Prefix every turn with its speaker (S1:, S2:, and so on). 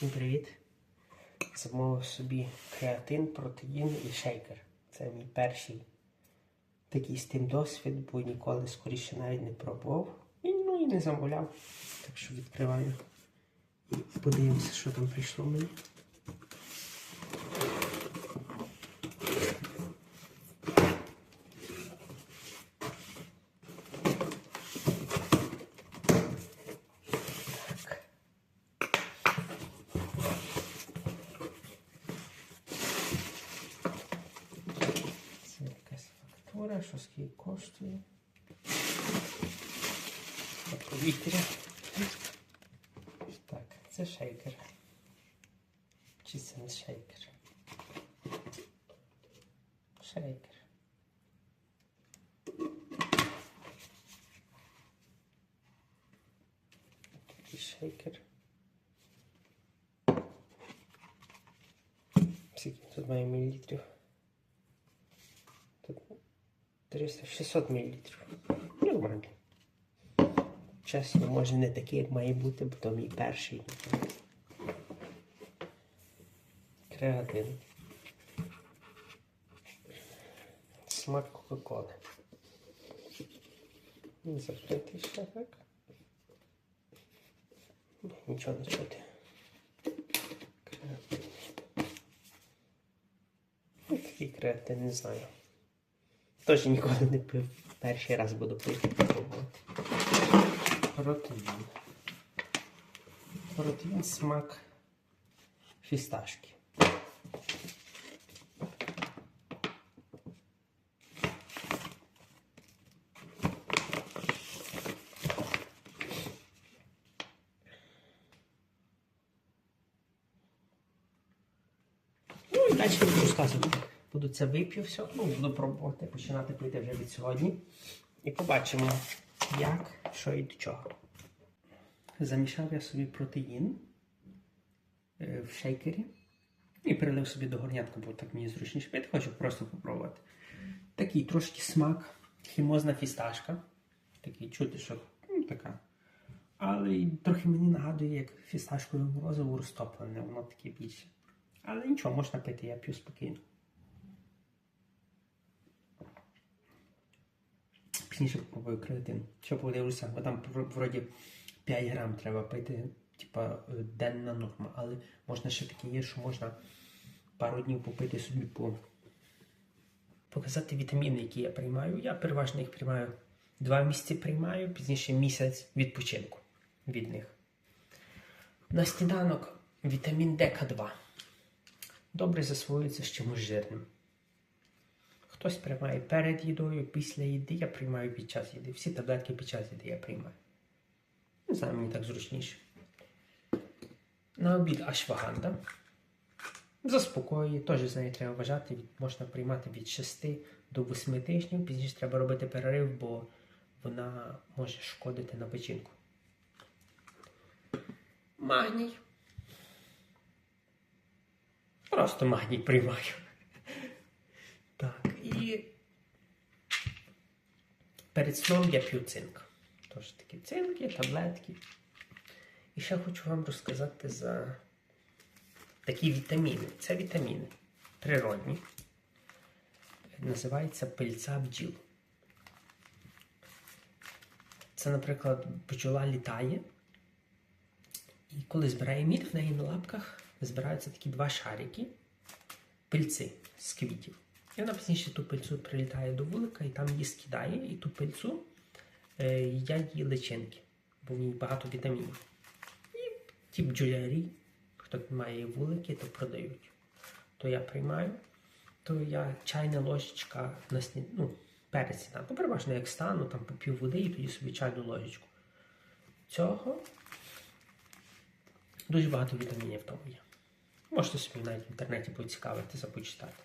S1: Всім привіт! Замовив собі креатин, протеїн і шейкер. Це мій перший такий з тим досвід, бо ніколи скоріше навіть не пробував. І, ну і не замовляв. Так що відкриваю і подивимося, що там прийшло мені. Так. Це якась фактура, що скільки коштує. Повітря. Так, це шейкер. Чи це не шейкер? Шейкер. Такий шейкер. Скільки тут має мілілітрів? Тут 300, 600 мілілітрів. Нормально. Чесно, може не такий, як має бути, бо то мій перший. Креатин. Смак Кока-Коли. Закритий ще так. Нічого не чути. Креатин. Ну, Такий креатин, не знаю. Теж ніколи не пив. Перший раз буду пити. пробувати. Протеїн. Протеїн смак фісташки. Ну і далі буду розказувати. Буду це вип'ю все, ну, буду пробувати починати пити вже від сьогодні. І побачимо, як, що і до чого. Замішав я собі протеїн е, в шейкері і перелив собі до горнятка, бо так мені зручніше пити, хочу просто попробувати. Такий трошки смак, хімозна фісташка. Такий чути, що ну, така. Але трохи мені нагадує, як фісташкове морозиво розтоплене, воно таке більше. Але нічого, можна пити, я п'ю спокійно. Пізніше попробую креатин. Що подивлюся, бо там вроді 5 грам треба пити, типа е, денна норма. Але можна ще таке є, що можна пару днів попити собі по показати вітаміни, які я приймаю. Я переважно їх приймаю два місяці приймаю, пізніше місяць відпочинку від них. На сніданок вітамін ДК2. Добре засвоюється з чимось жирним. Хтось приймає перед їдою, після їди, я приймаю під час їди. Всі таблетки під час їди я приймаю. Не знаю, мені так зручніше. На обід ашваганда. Заспокоює, теж з нею треба вважати. Можна приймати від 6 до 8 тижнів. Пізніше треба робити перерив, бо вона може шкодити на печінку. Магній. Просто магній приймаю. Так, і перед сном я п'ю цинк. Тож такі цинки, таблетки. І ще хочу вам розказати за такі вітаміни. Це вітаміни природні. Називається пильця бджіл. Це, наприклад, бджола літає. І коли збирає мід, в неї на лапках збираються такі два шарики, пильці з квітів. І вона пізніше ту пильцю прилітає до вулика і там її скидає, і ту пильцу е, їдять її личинки, бо в ній багато вітамінів. І ті бджолярі, хто має вулики, то продають. То я приймаю, то я чайна ложечка на сні... ну, перед сніданком. Переважно як стану, там попів води і тоді собі чайну ложечку. Цього дуже багато вітамінів в тому є. Можете собі навіть в інтернеті поцікавитися, почитати.